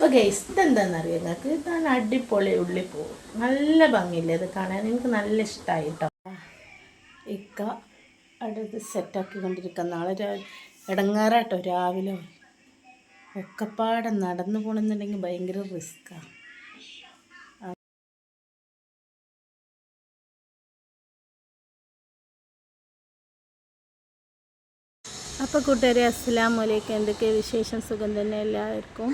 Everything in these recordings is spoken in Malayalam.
അപ്പോൾ ഗൈസ് ഇതെന്താണെന്നറിയാം നിങ്ങൾക്ക്? ഇതാണ് അടിപൊളി ഉള്ളിപ്പൂ. നല്ല ഭംഗിയില്ലേ ഇത് കാണാൻ? എനിക്ക് നല്ല ഇഷ്ടമായി കേട്ടോ ഇക്ക അടുത്ത് സെറ്റാക്കി കൊണ്ടിരിക്കുക നാളെ ഇടങ്ങാറാട്ടോ രാവിലെ. ഒക്കെപ്പാടെ നടന്നു പോകണമെന്നുണ്ടെങ്കിൽ ഭയങ്കര റിസ്ക്കാണ് അപ്പോൾ കൂട്ടുകാരെ അസ്സലാം വലൈക്കും എന്തൊക്കെ വിശേഷം? സുഖം തന്നെ എല്ലാവർക്കും.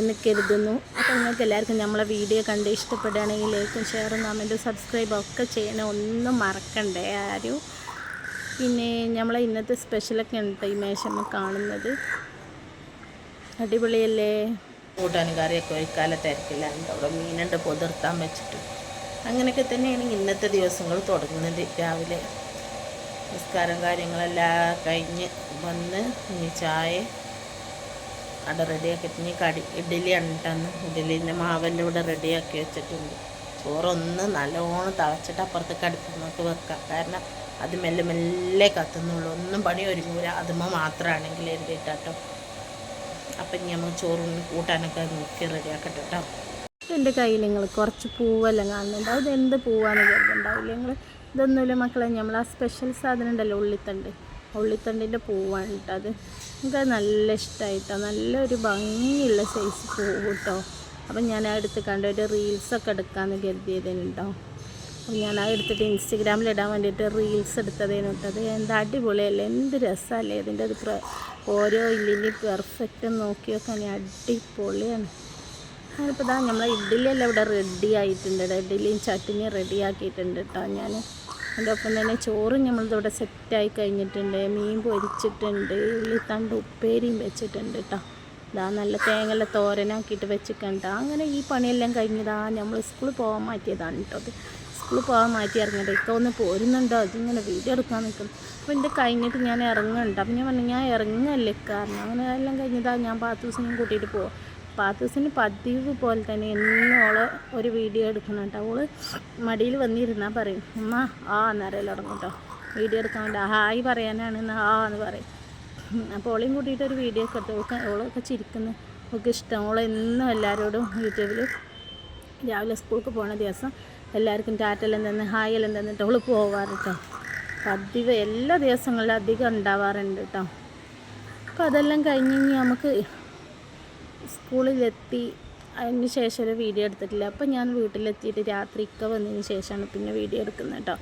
എന്ന് കരുതുന്നു. അപ്പോൾ നിങ്ങൾക്ക് എല്ലാവർക്കും നമ്മളെ വീഡിയോ കണ്ട് ഇഷ്ടപ്പെടുകയാണെങ്കിൽ ലൈക്കും ഷെയറും കമന്റും സബ്സ്ക്രൈബും ഒക്കെ ചെയ്യണം ഒന്നും മറക്കണ്ടേ ആരും. പിന്നെ നമ്മളെ ഇന്നത്തെ സ്പെഷ്യലൊക്കെ ഉണ്ട് ഈ മേശമ്മ കാണുന്നത്? അടിപൊളിയല്ലേ? കൂട്ടാനും കറിയൊക്കെ ഒഴിക്കാല തിരക്കില്ലാണ്ട് അവിടെ മീനുണ്ട് പൊതിർത്താൻ വെച്ചിട്ട്. അങ്ങനെയൊക്കെ തന്നെയാണ് ഇന്നത്തെ ദിവസങ്ങൾ തുടങ്ങുന്നത്. രാവിലെ നിസ്കാരം കാര്യങ്ങളെല്ലാം കഴിഞ്ഞ് വന്ന് ഇനി ചായ അവിടെ റെഡിയാക്കിയിട്ട് ഇനി കടി ഇഡ്ഡലി ഉണ്ടെന്ന് ഇഡ്ഡലിന്റെ മാവെല്ലാം ഇവിടെ റെഡിയാക്കി വെച്ചിട്ടുണ്ട്. ചോറൊന്ന് നല്ലോണം തളച്ചിട്ട് അപ്പുറത്തേക്ക് അടുപ്പിന്നോട്ട് വെക്കാം. കാരണം അത് മെല്ലെ മെല്ലെ കത്തുന്നുള്ളൂ. ഒന്നും പണി ഒരുങ്ങൂല. അതുമ്മ മാത്രമാണെങ്കിൽ എഴുതിയിട്ടോ അപ്പം ഇനി നമുക്ക് ചോറും കൂട്ടാനൊക്കെ നോക്കി റെഡിയാക്കട്ടെ കേട്ടോ എന്റെ കയ്യിൽ നിങ്ങൾ കുറച്ച് പൂവെല്ലാം കാണുന്നുണ്ട്. അത് എന്ത് പൂവാന്ന് കരുതുണ്ടാവില്ല നിങ്ങൾ ഇതൊന്നുമില്ല മക്കളെ. നമ്മൾ ആ സ്പെഷ്യൽ സാധനം ഉണ്ടല്ലോ ഉള്ളിത്തണ്ട്. ഉള്ളിത്തണ്ടിന്റെ പൂവാണ് കേട്ടോ അത് എനിക്കത് നല്ല ഇഷ്ടമായിട്ടോ നല്ലൊരു ഭംഗിയുള്ള സൈസ് പൂവ് കേട്ടോ അപ്പം ഞാൻ ആ എടുത്ത് കണ്ട ഒരു റീൽസൊക്കെ എടുക്കാമെന്ന് കരുതിയതേനു കേട്ടോ അപ്പം ഞാൻ ആ എടുത്തിട്ട് ഇൻസ്റ്റഗ്രാമിൽ ഇടാൻ വേണ്ടിയിട്ട് റീൽസ് എടുത്തതേനു കേട്ടത് എന്താ അടിപൊളിയല്ലേ. എന്ത് രസമല്ലേ ഇതിന്റെ അത് ഓരോ ഇല്ലിന്റെ പെർഫെക്റ്റ് നോക്കിയൊക്കെ അടിപൊളിയാണ്. ഞാനിപ്പോൾ ഇതാ നമ്മളെ ഇഡ്ഡലിയെല്ലാം ഇവിടെ റെഡി ആയിട്ടുണ്ട്. ഇഡ്ഡലിയും ചട്ടിനിയും റെഡി ആക്കിയിട്ടുണ്ട് കേട്ടോ ഞാൻ അതിന്റെ ഒപ്പം തന്നെ ചോറും നമ്മളിതിവിടെ സെറ്റായി കഴിഞ്ഞിട്ടുണ്ട്. മീൻ പൊരിച്ചിട്ടുണ്ട്. ഉള്ളിത്തണ്ട് ഉപ്പേരിയും വെച്ചിട്ടുണ്ട് കേട്ടോ ഇതാ നല്ല തേങ്ങല തോരനാക്കിയിട്ട് വെച്ചിട്ടുണ്ട് അങ്ങനെ ഈ പണിയെല്ലാം കഴിഞ്ഞതാ നമ്മൾ സ്കൂളിൽ പോകാൻ മാറ്റിയതാണ് കേട്ടോ അത്. സ്കൂളിൽ പോകാൻ മാറ്റി ഇറങ്ങിയിട്ട് ഇക്ക ഒന്ന് പോരുന്നുണ്ടോ. അതിങ്ങനെ വീഡിയോ എടുക്കാൻ നിൽക്കും അപ്പോൾ എന്റെ കഴിഞ്ഞിട്ട് ഞാൻ ഇറങ്ങുന്നുണ്ട്. അപ്പം ഞാൻ പറഞ്ഞു ഞാൻ ഇറങ്ങല്ലേ? കാരണം അങ്ങനെ എല്ലാം കഴിഞ്ഞതാ. ഞാൻ ദിവസം കൂട്ടിയിട്ട് പോവാം. പാത്തൂസിന് പതിവ് പോലെ തന്നെ എന്നും ഒരു വീഡിയോ എടുക്കണം കേട്ടോ. അവൾ മടിയിൽ വന്നിരുന്നാൽ പറയും അമ്മ ആ എന്നറിയാൻ തുടങ്ങും കേട്ടോ. വീഡിയോ എടുക്കാൻ വേണ്ടി ഹായ് പറയാനാണ് എന്ന് ആ എന്ന് പറയും. അപ്പോൾ ഓളെയും കൂട്ടിയിട്ട് ഒരു വീഡിയോ ഒക്കെ എടുത്തു. ഓൾക്ക് ഓളൊക്കെ ചിരിക്കുന്നു. ഓൾക്ക് ഇഷ്ടം. ഓളെ എന്നും എല്ലാവരോടും യൂട്യൂബിൽ രാവിലെ സ്കൂൾക്ക് പോണ ദിവസം എല്ലാവർക്കും ടാറ്റെല്ലാം തന്നെ ഹായ് എല്ലാം തന്നിട്ട് അവൾ പോവാറ് കേട്ടോ പതിവ് എല്ലാ ദിവസങ്ങളിലും അധികം ഉണ്ടാവാറുണ്ട് കേട്ടോ അപ്പോൾ അതെല്ലാം കഴിഞ്ഞ് ഇനി നമുക്ക് സ്കൂളിലെത്തി അതിന് ശേഷം ഒരു വീഡിയോ എടുത്തിട്ടില്ല. അപ്പോൾ ഞാൻ വീട്ടിലെത്തിയിട്ട് രാത്രി ഇക്ക വന്നതിന് ശേഷമാണ് പിന്നെ വീഡിയോ എടുക്കുന്നത് കേട്ടോ.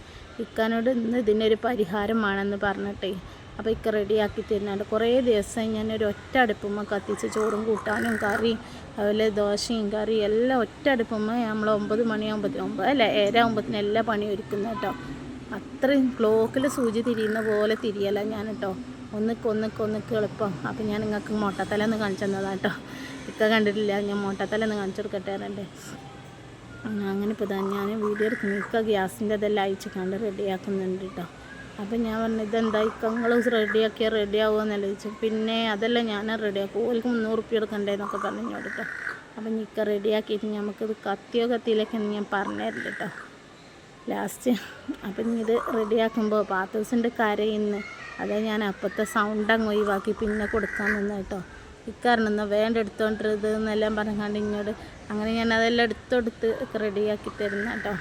ഇക്കാനോട് ഇന്ന് ഇതിനൊരു പരിഹാരമാണെന്ന് പറഞ്ഞിട്ടേ. അപ്പോൾ ഇക്ക റെഡിയാക്കി തരുന്നുണ്ട്. കുറേ ദിവസം ഒരു ഒറ്റ അടുപ്പുമ്മ കത്തിച്ച് ചോറും കൂട്ടാനും കറി അതുപോലെ ദോശയും കറി എല്ലാം ഒറ്റ അടുപ്പുമ്മ നമ്മൾ ഒമ്പത് മണിയാകുമ്പോൾ ഒമ്പത് അല്ല ഏഴാകുമ്പോഴത്തേനും എല്ലാ പണിയും ഒരുക്കുന്നത് കേട്ടോ. അത്രയും ക്ലോക്കിൽ സൂചി തിരിയുന്ന പോലെ തിരിയല ഞാൻ കേട്ടോ. ഒന്നിക്ക് ഒന്നിക്ക് ഒന്നിക്ക് എളുപ്പം. അപ്പം ഞാൻ നിങ്ങൾക്ക് മുട്ടത്തല ഒന്ന് കാണിച്ചു തന്നതാണ് കേട്ടോ ഇക്ക കണ്ടിട്ടില്ല ഞാൻ മുട്ടത്തല ഒന്ന് കാണിച്ചു കൊടുക്കട്ടെ എന്റെ അങ്ങനെ ഇപ്പോൾ തന്നെ ഞാൻ വീഡിയോ എടുക്കുന്നു. ഇക്ക ഗ്യാസിന്റെ ഇതെല്ലാം അയച്ച് കണ്ട് റെഡിയാക്കുന്നുണ്ട് കേട്ടോ അപ്പം ഞാൻ പറഞ്ഞു ഇതെന്താ? ഇക്ക നിങ്ങൾ റെഡിയാക്കിയാൽ റെഡിയാവുമെന്നല്ല ചോദിച്ചു പിന്നെ അതെല്ലാം ഞാൻ റെഡിയാക്കും ഓർക്ക് മുന്നൂറ് റുപ്യ എടുക്കണ്ടേ എന്നൊക്കെ പറഞ്ഞു കേട്ടോ അപ്പം ഇക്ക റെഡിയാക്കിയിട്ട് നമുക്കിത് കത്തിയോ കത്തിയിലേക്കെന്ന് ഞാൻ പറഞ്ഞു തരില്ല കേട്ടോ ലാസ്റ്റ്. അപ്പം ഇനി ഇത് റെഡിയാക്കുമ്പോൾ പാത്തൂസിന്റെ കരയിന്ന് അത് ഞാൻ അപ്പോഴത്തെ സൗണ്ട് അങ്ങ് ഒഴിവാക്കി പിന്നെ കൊടുക്കാൻ നിന്ന് കേട്ടോ. ഇക്കാരണം വേണ്ട എടുത്തോണ്ടിരുത് എന്നെല്ലാം പറഞ്ഞാണ്ട് ഇങ്ങോട്ട് അങ്ങനെ ഞാൻ അതെല്ലാം എടുത്തെടുത്ത് റെഡിയാക്കി തരുന്ന കേട്ടോ.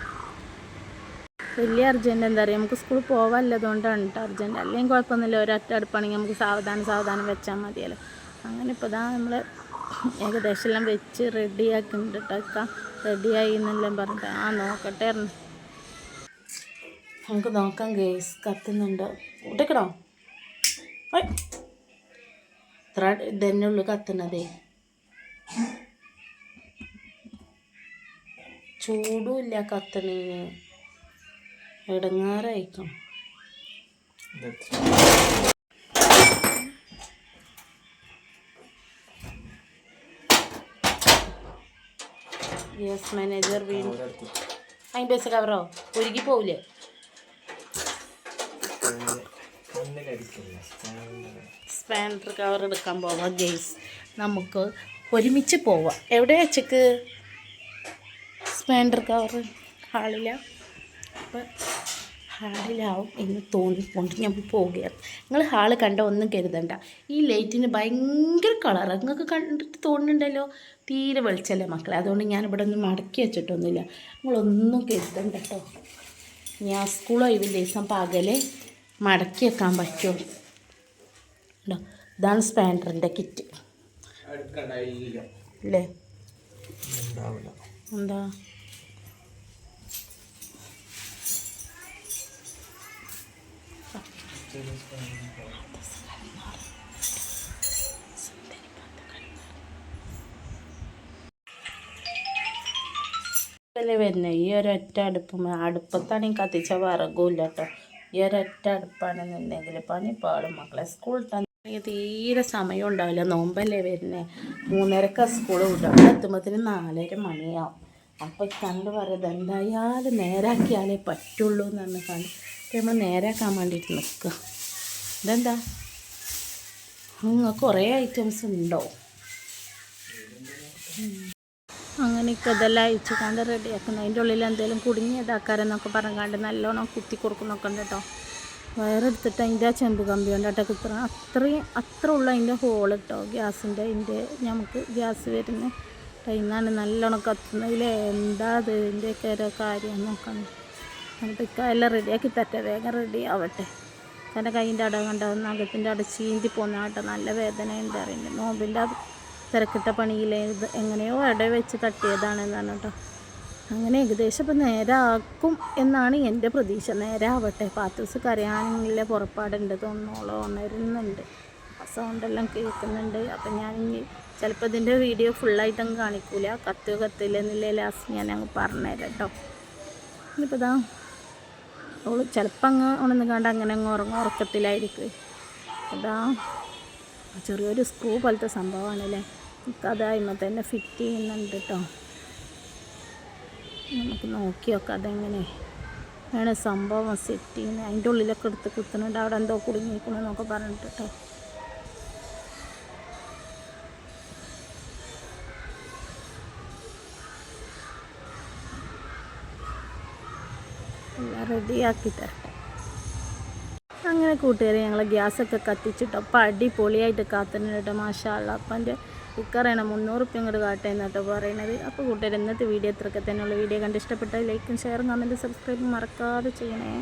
വലിയ അർജന്റ് എന്താ പറയുക നമുക്ക് സ്കൂളിൽ പോകാല്ലതുകൊണ്ടാണ് കേട്ടോ അർജന്റ് അല്ലെങ്കിൽ കുഴപ്പമൊന്നുമില്ല. ഒരൊറ്റ അടുപ്പാണെങ്കിൽ നമുക്ക് സാവധാനം സാവധാനം വെച്ചാൽ മതിയല്ലോ. അങ്ങനെ ഇപ്പോൾ ഇതാ നമ്മൾ ഏകദേശം എല്ലാം വെച്ച് റെഡിയാക്കുന്നുണ്ട് കേട്ടോ ഇക്ക. റെഡിയായി എന്നെല്ലാം പറഞ്ഞിട്ട്. ആ നോക്കട്ടെ നമുക്ക് നോക്കാം ഗേസ് കത്തുന്നുണ്ട്? ഊട്ടിക്കടോ ഇത്ര ഇതന്നെ ഉള്ളു കത്തുന്നതേ. ചൂടുമില്ല കത്തണീന് ഇടങ്ങാറായിക്കും യെസ് മാനേജർ വീണ്ടും അതിന്റെ പൈസ കവറോ ഒരുക്കി പോവില്ലേ? സ്പാൻഡർ കവർ എടുക്കാൻ പോവാം ഗെയ്സ് നമുക്ക് ഒരുമിച്ച് പോവാം. എവിടെ വെച്ചക്ക് സ്പാൻഡർ കവർ ഹാളില. അപ്പം ഹാളിലാവും എന്ന് തോന്നിക്കൊണ്ട് ഞാൻ പോവുകയാണ്. നിങ്ങൾ ഹാൾ കണ്ട ഒന്നും കരുതണ്ട. ഈ ലൈറ്റിന് ഭയങ്കര കളർ നിങ്ങൾക്ക് കണ്ടിട്ട് തോന്നുന്നുണ്ടല്ലോ? തീരെ വെളിച്ചല്ലേ മക്കളെ. അതുകൊണ്ട് ഞാൻ ഇവിടെ ഒന്നും മടക്കി വെച്ചിട്ടൊന്നുമില്ല. നിങ്ങളൊന്നും കരുതണ്ട കേട്ടോ. ഞാൻ സ്കൂൾ ഒഴിവ് ദിവസം പകൽ മടക്കി വെക്കാൻ പറ്റുള്ളൂ ഉണ്ടോ ഇതാണ് സ്പാൻഡറിന്റെ കിറ്റ് അല്ലേ എന്താ? അല്ലേ വരുന്നത് ഈ ഒരൊറ്റ അടുപ്പ് അടുപ്പത്താണെങ്കിൽ കത്തിച്ച വിറകുമില്ല കേട്ടോ ഈ ഒരൊറ്റ അടുപ്പാണെന്നുണ്ടെങ്കിൽ പണി പാടും. മക്കളെ സ്കൂൾ തന്നെ തീരെ സമയം ഉണ്ടാവില്ല. നോമ്പല്ലേ വരുന്നത് മൂന്നരക്ക സ്കൂൾ വിടും. അവിടെ എത്തുമ്പോഴത്തേന് നാലര മണിയാവും. അപ്പോൾ കണ്ട് പറയുന്നത് എന്തായാലും നേരാക്കിയാലേ പറ്റുള്ളൂ എന്നാണ് കണ്ട് നമ്മൾ നേരാക്കാൻ വേണ്ടിയിട്ട് നിൽക്കുക. ഇതെന്താ? കുറേ ഐറ്റംസ് ഉണ്ടോ? അങ്ങനെയൊക്കെ ഇതെല്ലാം അയച്ചുകൊണ്ട് റെഡി റെഡിയാക്കുന്നത് അതിന്റെ ഉള്ളിൽ എന്തെങ്കിലും കുടുങ്ങിയതാക്കാരെന്നൊക്കെ പറഞ്ഞാണ്ട് നല്ലോണം കുത്തി കൊടുക്കുന്നൊക്കെ ഉണ്ട് കേട്ടോ. വയറെടുത്തിട്ട് അതിന്റെ ആ ചെമ്പ് കമ്പി ഉണ്ട് കേട്ടോ. കുത്തണം അത്രയും അത്ര ഉള്ള അതിന്റെ ഹോൾ കേട്ടോ ഗ്യാസിന്റെ. അതിന്റെ നമുക്ക് ഗ്യാസ് വരുന്ന ടൈമാണ് നല്ലോണം കത്തുന്നതിൽ എന്താ അത്? ഇതിന്റെയൊക്കെ ഓരോ കാര്യം നോക്കണം. എന്നിട്ട് ഇക്ക എല്ലാം റെഡിയാക്കി തട്ടെ വേഗം റെഡി ആവട്ടെ. തന്റെ കൈയിന്റെ അട കണ്ട? നഖത്തിന്റെ അട ചീന്തി പോകുന്ന കേട്ടോ. നല്ല വേദന ഉണ്ട് അറിയുന്നത് നോമ്പിന്റെ അത് തിരക്കിട്ട പണിയിൽ ഇത് എങ്ങനെയോ ഇട വെച്ച് തട്ടിയതാണെന്നാണ് കേട്ടോ അങ്ങനെ ഏകദേശം ഇപ്പം നേരെ ആക്കും എന്നാണ് എന്റെ പ്രതീക്ഷ. നേരെ ആവട്ടെ പാത്തൂസ് കരയാനുള്ള പുറപ്പാടുണ്ട് തോന്നോളോ ഉണരുന്നുണ്ട്. സൗണ്ടെല്ലാം കേൾക്കുന്നുണ്ട്. അപ്പം ഞാൻ ഇനി ചിലപ്പോൾ ഇതിന്റെ വീഡിയോ ഫുള്ളായിട്ടങ്ങ് കാണിക്കൂല. കത്ത് കത്തില്ല എന്നില്ല ലാസ്റ്റ് ഞാൻ അങ്ങ് പറഞ്ഞുതരാം കേട്ടോ. ഇനിയിപ്പോൾ ഇതാ അവൾ ചിലപ്പോൾ അങ്ങ് ഉണന്ന് കണ്ട് അങ്ങനെ അങ്ങ് ഉറങ്ങും ഉറക്കത്തിലായിരിക്കും. അതാ ചെറിയൊരു സ്ക്രൂ പോലത്തെ സംഭവമാണല്ലേ? അതിമ്മ തന്നെ ഫിറ്റ് ചെയ്യുന്നുണ്ട് കേട്ടോ നമുക്ക് നോക്കി നോക്കാം അതെങ്ങനെ ആണ് സംഭവം സെറ്റ് ചെയ്യുന്നത്. അതിന്റെ ഉള്ളിലൊക്കെ എടുത്ത് കുത്തുന്നുണ്ട്. അവിടെ എന്തോ കുടുങ്ങിയിരിക്കണമെന്നൊക്കെ പറഞ്ഞിട്ട് കേട്ടോ റെഡിയാക്കി തരട്ടെ അങ്ങനെ കൂട്ടുകാരെ ഞങ്ങൾ ഗ്യാസൊക്കെ കത്തിച്ചിട്ടോ അപ്പം അടിപൊളിയായിട്ട് കാത്തുന്നുണ്ട് കേട്ടോ മാഷാള്ള അപ്പം എന്റെ ഇക്കറിയണം മുന്നൂറ് ഉപ്പ് ഇങ്ങോട്ട് കാട്ടേന്ന് കേട്ടോ പറയണത്. അപ്പോൾ കൂട്ടുകാർ ഇന്നത്തെ വീഡിയോ ഇത്രയൊക്കെ തന്നെയുള്ള. വീഡിയോ കണ്ട് ഇഷ്ടപ്പെട്ടാൽ ലൈക്കും ഷെയറും കമന്റും സബ്സ്ക്രൈബും മറക്കാതെ ചെയ്യണേ.